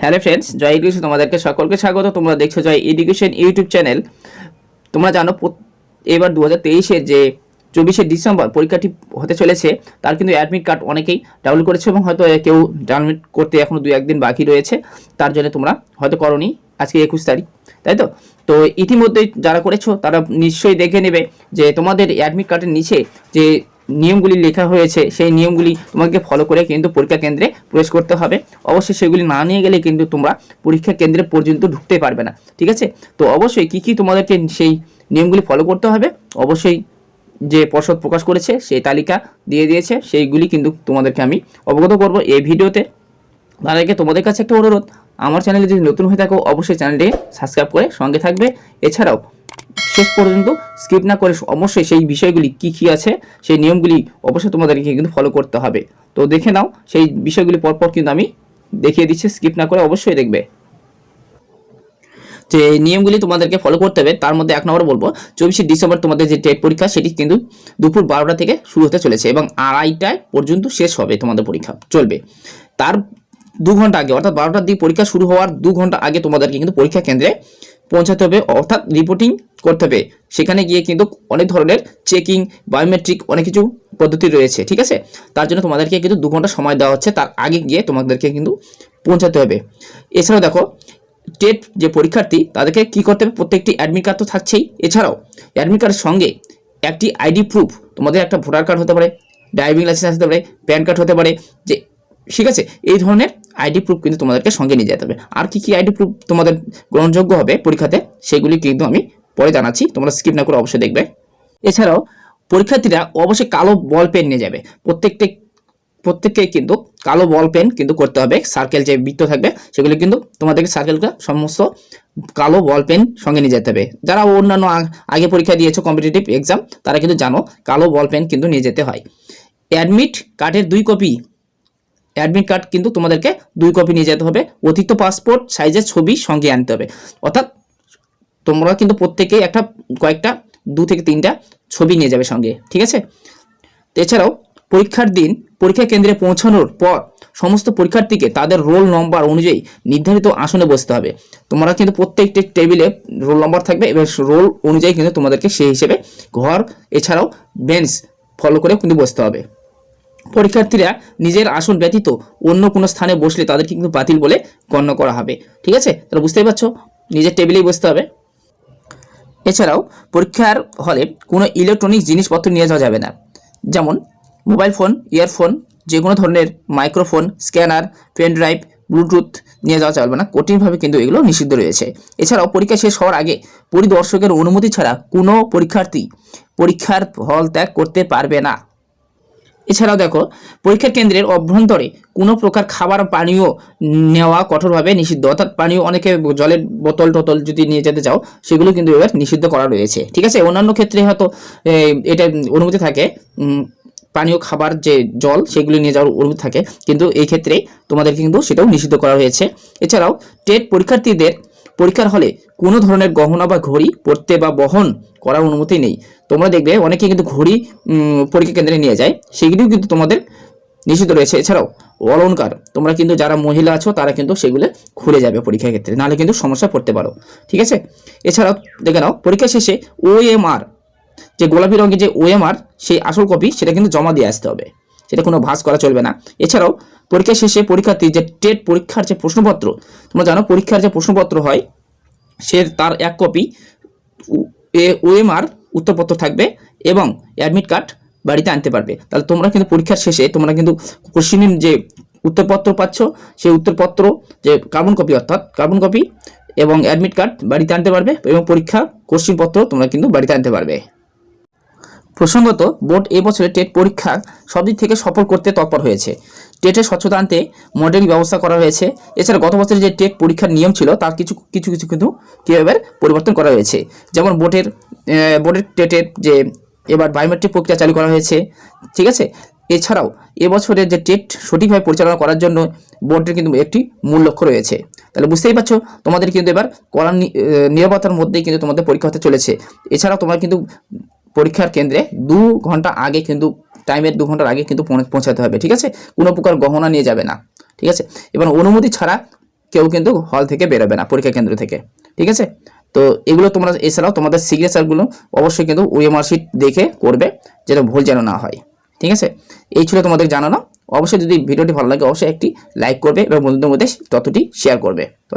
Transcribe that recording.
Hello friends জয় education তোমাদেরকে সকলকে স্বাগত। তোমরা দেখছ জয় এডুকেশন ইউটিউব চ্যানেল তোমরা জানো এবার দু হাজার তেইশের যে চব্বিশে ডিসেম্বর পরীক্ষাটি হতে চলেছে, তার কিন্তু অ্যাডমিট কার্ড অনেকেই ডাউনলোড করেছে এবং হয়তো কেউ ডাউনলোড করতে এখনও দু একদিন বাকি রয়েছে। তার জন্য তোমরা হয়তো করনি আজকে একুশ তারিখ, তাই তো? তো ইতিমধ্যেই যারা করেছ, তারা নিশ্চয়ই দেখে নেবে যে তোমাদের অ্যাডমিট কার্ডের নিচে যে নিয়মগুলি লেখা হয়েছে, সেই নিয়মগুলি তোমাকে ফলো করে কিন্তু পরীক্ষা কেন্দ্রে প্রবেশ করতে হবে। অবশ্যই সেগুলি না নিয়ে গেলে কিন্তু তোমরা পরীক্ষা কেন্দ্রে পর্যন্ত ঢুকতে পারবে না, ঠিক আছে? তো অবশ্যই কি কি তোমাদেরকে সেই নিয়মগুলি ফলো করতে হবে? অবশ্যই যে পর্ষদ প্রকাশ করেছে, সেই তালিকা দিয়ে দিয়েছে, সেইগুলি কিন্তু তোমাদেরকে আমি অবগত করব এই ভিডিওতে। তার আগে তোমাদের কাছে একটা অনুরোধ, আমার চ্যানেলে যদি নতুন হয়ে থাকো, অবশ্যই চ্যানেলটি সাবস্ক্রাইব করে সঙ্গে থাকবে। এছাড়াও শেষ পর্যন্ত স্কিপ না করে অবশ্যই সেই বিষয়গুলি কি কি আছে, সেই নিয়মগুলি অবশ্যই তোমাদেরকে কিন্তু ফলো করতে হবে। তো দেখে নাও, সেই বিষয়গুলি পরপর কিন্তু আমি দেখিয়ে দিচ্ছি স্কিপ না করে অবশ্যই দেখবে। যে নিয়মগুলি তোমাদেরকে ফলো করতে হবে, তার মধ্যে এক নম্বর বলব, চব্বিশে ডিসেম্বর তোমাদের যে টেট পরীক্ষা, সেটি কিন্তু দুপুর বারোটা থেকে শুরু হতে চলেছে এবং আড়াইটায় পর্যন্ত শেষ হবে তোমাদের পরীক্ষা, চলবে। তার দু ঘণ্টা আগে, অর্থাৎ বারোটার দিকে পরীক্ষা শুরু হওয়ার দু ঘণ্টা আগে তোমাদেরকে কিন্তু পরীক্ষা কেন্দ্রে পৌঁছাতে হবে, অর্থাৎ রিপোর্টিং করতে হবে। সেখানে গিয়ে কিন্তু অনেক ধরনের চেকিং বায়োমেট্রিক অনেক কিছু পদ্ধতি রয়েছে, ঠিক আছে? তার জন্য তোমাদেরকে কিন্তু দু ঘণ্টা সময় দেওয়া হচ্ছে। তার আগে গিয়ে তোমাদেরকে কিন্তু পৌঁছাতে হবে। এছাড়াও দেখো টেট যে পরীক্ষার্থী, তাদেরকে কি করতে হবে? প্রত্যেকটি অ্যাডমিট কার্ড তো থাকছেই। এছাড়াও অ্যাডমিট কার্ডের সঙ্গে একটি আইডি প্রুফ তোমাদের একটা ভোটার কার্ড হতে পারে ড্রাইভিং লাইসেন্স হতে পারে প্যান কার্ড হতে পারে, যে, ঠিক আছে? এই ধরনের আইডি প্রুফ কিন্তু তোমাদেরকে সঙ্গে নিয়ে যেতে হবে। আর কি কি আইডি প্রুফ তোমাদের গ্রহণযোগ্য হবে পরীক্ষাতে, সেগুলি কিন্তু আমি পরে জানাচ্ছি, তোমরা স্কিপ না করে অবশ্যই দেখবে। এছাড়াও, পরীক্ষার্থীরা অবশ্যই কালো বল পেন নিয়ে যাবে। প্রত্যেকটি, প্রত্যেককে কিন্তু কালো বল পেন কিন্তু করতে হবে। সার্কেল যে বৃত্ত থাকবে, সেগুলো কিন্তু তোমাদেরকে সার্কেলটা সমস্ত কালো বল পেন সঙ্গে নিয়ে যেতে হবে। যারা অন্যান্য আগে পরীক্ষা দিয়েছ কম্পিটিটিভ এক্সাম তারা কিন্তু জানো কালো বল পেন কিন্তু নিয়ে যেতে হয়। অ্যাডমিট কার্ডের দুই কপি অ্যাডমিট কার্ড কিন্তু তোমাদেরকে দুই কপি নিয়ে যেতে হবে। অতিরিক্ত পাসপোর্ট সাইজের ছবি সঙ্গে আনতে হবে। অর্থাৎ তোমরা কিন্তু প্রত্যেকেই একটা, কয়েকটা, দু থেকে তিনটা ছবি নিয়ে যাবে সঙ্গে, ঠিক আছে? এছাড়াও, পরীক্ষার দিন, পরীক্ষা কেন্দ্রে পৌঁছানোর পর সমস্ত পরীক্ষার্থীকে তাদের রোল নম্বর অনুযায়ী নির্ধারিত আসনে বসতে হবে। তোমরা কিন্তু প্রত্যেকটি টেবিলে রোল নম্বর থাকবে এবং রোল অনুযায়ী কিন্তু তোমাদেরকে সেই হিসেবে ঘর, এছাড়াও বেঞ্চ ফলো করে কিন্তু বসতে হবে। পরীক্ষার্থীরা নিজের আসন ব্যতীত অন্য কোনো স্থানে বসলে তাদেরকে কিন্তু বাতিল বলে গণ্য করা হবে, ঠিক আছে? তাহলে বুঝতেই পারছ? নিজের টেবিলেই বসতে হবে। এছাড়াও পরীক্ষার হলে কোনো ইলেকট্রনিক জিনিসপত্র নিয়ে যাওয়া যাবে না। যেমন মোবাইল ফোন ইয়ারফোন যে কোনো ধরনের microphone scanner pen drive bluetooth নিয়ে যাওয়া চলবে না। কঠিনভাবে কিন্তু এগুলো নিষিদ্ধ রয়েছে। এছাড়াও পরীক্ষা শেষ হওয়ার আগে পরিদর্শকের অনুমতি ছাড়া কোনো পরীক্ষার্থী পরীক্ষার হল ত্যাগ করতে পারবে না। এছাড়াও দেখো, পরীক্ষা কেন্দ্রের অভ্যন্তরে কোনো প্রকার খাবার, পানীয় নেওয়া কঠোরভাবে নিষিদ্ধ। অর্থাৎ পানীয় অনেকে জলের বোতল টোতল যদি নিয়ে যেতে চাও, সেগুলো কিন্তু এবার নিষিদ্ধ করা রয়েছে। ঠিক আছে? অন্যান্য ক্ষেত্রে হয়তো এটা অনুমতি থাকে পানীয় খাবার যে জল, সেগুলি নিয়ে যাওয়ার অনুমতি থাকে। কিন্তু এই ক্ষেত্রে তোমাদেরকে কিন্তু সেটাও নিষিদ্ধ করা হয়েছে। এছাড়াও, টেট পরীক্ষার্থীদের পরীক্ষার হলে কোনো ধরনের গহনা বা ঘড়ি পড়তে বা বহন করার অনুমতি নেই। তোমরা দেখবে অনেকে কিন্তু ঘড়ি পরীক্ষা কেন্দ্রে নিয়ে যায়। সেগুলিও কিন্তু তোমাদের নিষিদ্ধ রয়েছে। এছাড়াও অলংকার, তোমরা কিন্তু যারা মহিলা আছো, তারা কিন্তু সেগুলো খুলে যাবে পরীক্ষার ক্ষেত্রে। নাহলে কিন্তু সমস্যা পড়তে পারো। ঠিক আছে? এছাড়াও দেখে নাও, পরীক্ষা শেষে ও ওএমআর যে গোলাপি রঙের যে ওএমআর সেই আসল কপি সেটা কিন্তু জমা দিয়ে আসতে হবে। সেটা কোনো ভাঁজ করা চলবে না। এছাড়াও পরীক্ষা শেষে পরীক্ষার্থী যে টেট, পরীক্ষার যে প্রশ্নপত্র, তোমরা জানো পরীক্ষার যে প্রশ্নপত্র হয়, সে তার এক কপি ও ওএমআর উত্তরপত্র থাকবে এবং অ্যাডমিট কার্ড বাড়িতে আনতে পারবে। তাহলে তোমরা কিন্তু পরীক্ষার শেষে তোমরা কিন্তু কোশ্চিনের যে উত্তরপত্র পাচ্ছ, সেই উত্তরপত্র, যে কার্বন কপি অর্থাৎ কার্বন কপি এবং অ্যাডমিট কার্ড বাড়িতে আনতে পারবে এবং পরীক্ষা কোশ্চিনপত্র তোমরা কিন্তু বাড়িতে আনতে পারবে। প্রসঙ্গত, বোর্ড এবছরে টেট পরীক্ষা সব দিক থেকে সফল করতে তৎপর হয়েছে। টেটের স্বচ্ছতা আনতে মডেল ব্যবস্থা করা হয়েছে। এছাড়া গত বছরের যে টেট পরীক্ষার নিয়ম ছিল, তার কিছু কিছু কিছু কিন্তু কীভাবে পরিবর্তন করা হয়েছে? যেমন বোর্ডের বোর্ডের টেটের যে এবার বায়োমেট্রিক প্রক্রিয়া চালু করা হয়েছে ঠিক আছে? এছাড়াও এবছরের যে টেট সঠিকভাবে পরিচালনা করার জন্য বোর্ডের কিন্তু একটি মূল লক্ষ্য রয়েছে। তাহলে বুঝতেই পারছ তোমাদের কিন্তু এবার আহ, নিরাপত্তার মধ্যেই কিন্তু তোমাদের পরীক্ষা হতে চলেছে। এছাড়াও তোমরা কিন্তু পরীক্ষার কেন্দ্রে দু ঘণ্টা আগে কিন্তু টাইমের দু ঘণ্টার আগে কিন্তু পৌঁছ- পৌঁছাতে হবে ঠিক আছে? কোনো প্রকার গহনা নিয়ে যাবে না ঠিক আছে? এবার অনুমতি ছাড়া কেউ কিন্তু হল থেকে বেরোবে না পরীক্ষা কেন্দ্র থেকে ঠিক আছে? তো এগুলো তোমরা এছাড়াও তোমাদের সিগনেচারগুলো অবশ্যই কিন্তু ওএমআর দেখে করবে যেটা ভুল যেন না হয়। ঠিক আছে? এই ছিল তোমাদের জানানো। অবশ্যই যদি ভিডিওটি ভালো লাগে, অবশ্যই একটি লাইক করবে এবং বন্ধুদের মধ্যে ততটি শেয়ার করবে।